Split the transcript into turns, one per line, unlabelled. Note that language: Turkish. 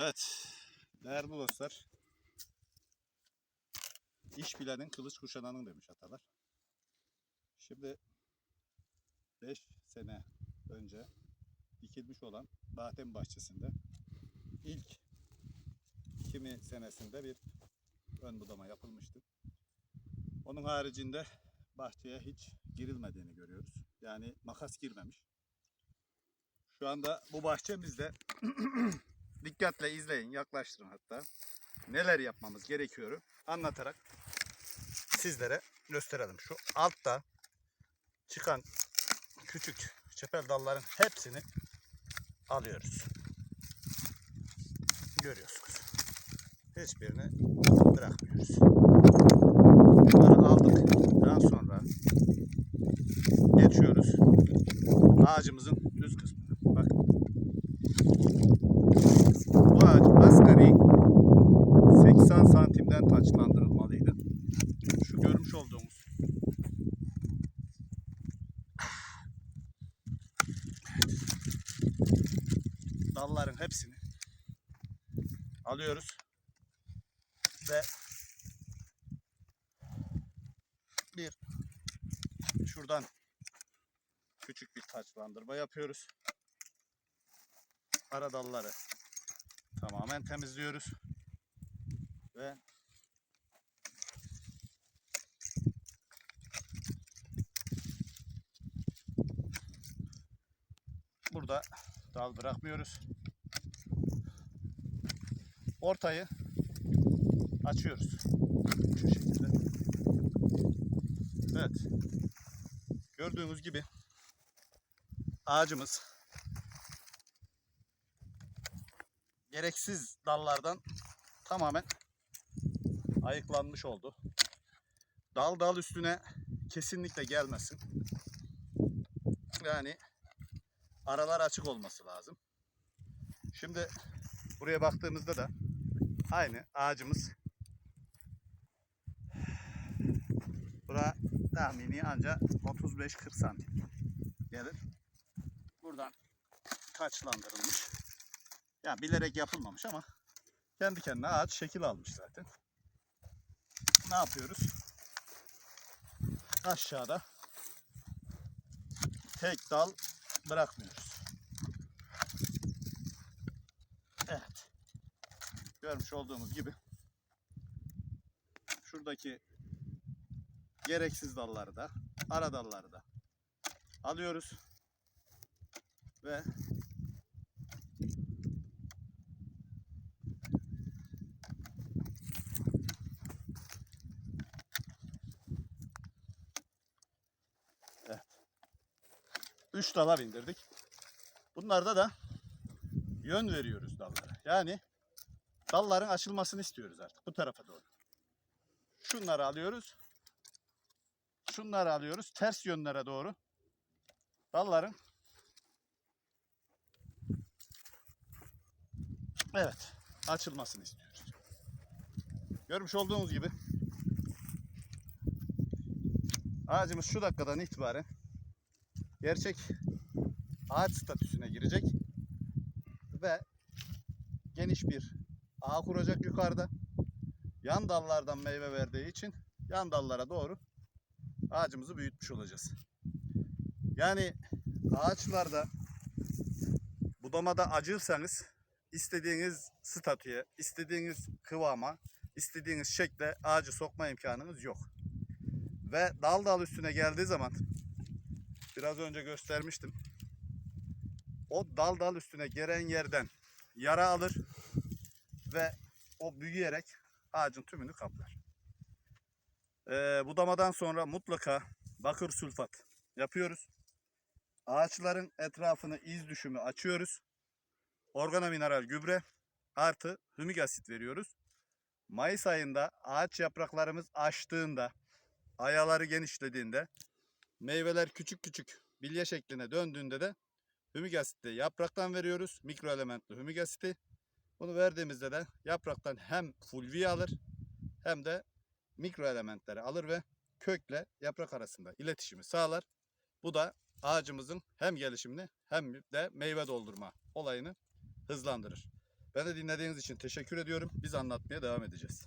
Evet. Değerli dostlar. İş bilenin kılıç kuşananın demiş atalar. Şimdi 5 sene önce dikilmiş olan badem bahçesinde ilk kimi senesinde bir ön budama yapılmıştı. Onun haricinde bahçeye hiç girilmediğini görüyoruz. Yani makas girmemiş. Şu anda bu bahçemizde dikkatle izleyin, yaklaştırın hatta. Neler yapmamız gerekiyor anlatarak sizlere gösterelim. Şu altta çıkan küçük çepel dalların hepsini alıyoruz. Görüyorsunuz. Hiçbirini bırakmıyoruz. Bunları aldıktan sonra geçiyoruz ağacımızın taçlandırılmalıydı. Şu görmüş olduğumuz dalların hepsini alıyoruz ve bir şuradan küçük bir taçlandırma yapıyoruz. Ara dalları tamamen temizliyoruz. Ve burada dal bırakmıyoruz. Ortayı açıyoruz. Şu şekilde. Evet. Gördüğünüz gibi ağacımız gereksiz dallardan tamamen ayıklanmış oldu. Dal dal üstüne kesinlikle gelmesin. Yani aralar açık olması lazım. Şimdi buraya baktığımızda da aynı ağacımız bura tahmini ancak 35-40 santim gelir. Buradan taçlandırılmış. Yani bilerek yapılmamış ama kendi kendine ağaç şekil almış zaten. Ne yapıyoruz? Aşağıda tek dal bırakmıyoruz. Evet. Görmüş olduğumuz gibi şuradaki gereksiz dalları da ara dalları da alıyoruz ve 3 dala bindirdik. Bunlarda da yön veriyoruz dallara. Yani dalların açılmasını istiyoruz artık bu tarafa doğru. Şunları alıyoruz. Şunları alıyoruz ters yönlere doğru. Dalların Evet, açılmasını istiyoruz. Görmüş olduğunuz gibi ağacımız şu dakikadan itibaren gerçek ağaç statüsüne girecek ve geniş bir ağ kuracak yukarıda. Yan dallardan meyve verdiği için yan dallara doğru ağacımızı büyütmüş olacağız. Yani ağaçlarda budamada acırsanız istediğiniz statüye, istediğiniz kıvama, istediğiniz şekle ağacı sokma imkanınız yok. Ve dal dal üstüne geldiği zaman biraz önce göstermiştim. O dal dal üstüne gelen yerden yara alır ve o büyüyerek ağacın tümünü kaplar. Ee, budamadan sonra mutlaka bakır sülfat yapıyoruz. Ağaçların etrafını iz düşümü açıyoruz. Organomineral gübre artı hümik asit veriyoruz. Mayıs ayında ağaç yapraklarımız açtığında, ayaları genişlediğinde, meyveler küçük küçük bilye şekline döndüğünde de hümik asitle yapraktan veriyoruz. Mikro elementli hümik asiti. Bunu verdiğimizde de yapraktan hem fulvi alır hem de mikro elementleri alır ve kökle yaprak arasında iletişimi sağlar. Bu da ağacımızın hem gelişimini hem de meyve doldurma olayını hızlandırır. Beni dinlediğiniz için teşekkür ediyorum. Biz anlatmaya devam edeceğiz.